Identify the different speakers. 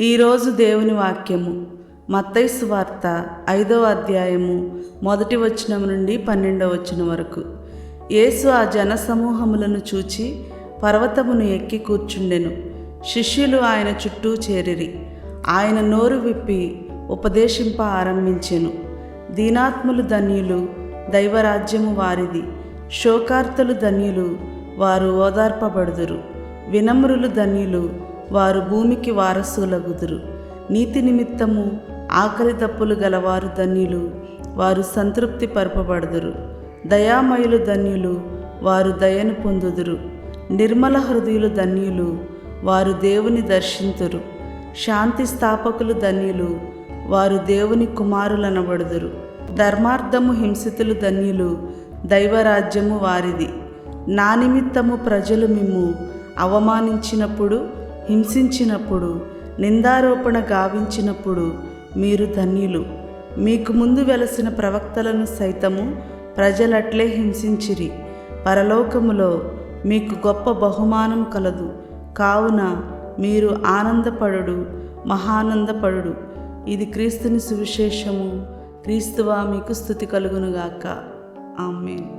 Speaker 1: ఈరోజు దేవుని వాక్యము మత్తైసు వార్త ఐదవ అధ్యాయము మొదటి వచనం నుండి పన్నెండవ వచనం వరకు. యేసు ఆ జన సమూహములను చూచి పర్వతమును ఎక్కి కూర్చుండెను. శిష్యులు ఆయన చుట్టూ చేరిరి. ఆయన నోరు విప్పి ఉపదేశింప ఆరంభించెను. దీనాత్ములు ధన్యులు దైవరాజ్యము వారిది. శోకార్తులు ధన్యులు వారు ఓదార్పబడుదురు. వినమ్రులు ధన్యులు వారు భూమికి వారసులగుదురు. నీతి నిమిత్తము ఆకలి తప్పులు గలవారు ధన్యులు వారు సంతృప్తి పరపబడుదురు. దయామయులు ధన్యులు వారు దయను పొందుదురు. నిర్మల హృదయులు ధన్యులు వారు దేవుని దర్శింతురు. శాంతి స్థాపకులు ధన్యులు వారు దేవుని కుమారులనబడుదురు. ధర్మార్థము హింసితులు ధన్యులు దైవరాజ్యము వారిది. నా నిమిత్తము ప్రజలు మిమ్ము అవమానించినప్పుడు హింసించినప్పుడు నిందారోపణ గావించినప్పుడు మీరు ధన్యులు. మీకు ముందు వెలసిన ప్రవక్తలను సైతము ప్రజలట్లే హింసించిరి. పరలోకములో మీకు గొప్ప బహుమానం కలదు. కావున మీరు ఆనందపడుడు మహానందపడుడు. ఇది క్రీస్తుని సువిశేషము. క్రీస్తువా మీకు స్థుతి కలుగునుగాక. ఆమె